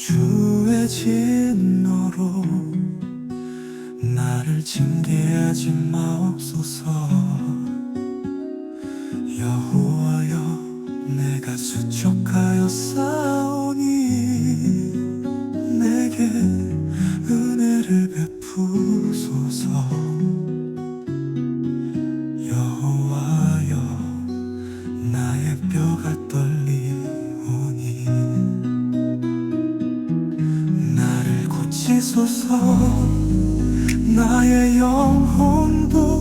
주의 진노로 나를 침대하지 마옵소서 주시소서. 나의 영혼도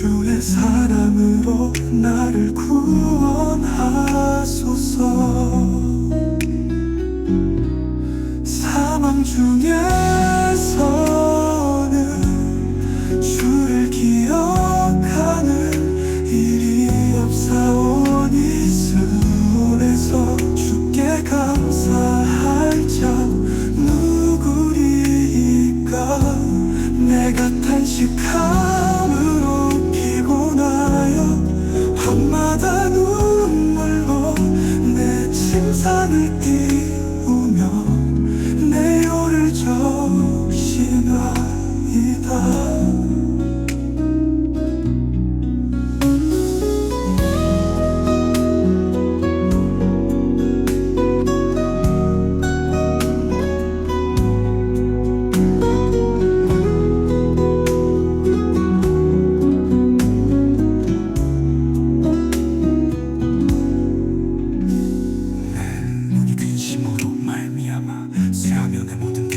주의 사랑으로 나를 구원하소서. 사망 중에서는 주를 기억하는 일이 없사오니 순에서 주께 감사할 자 누구리까? 내가 탄식하 남아 새하며 내 모든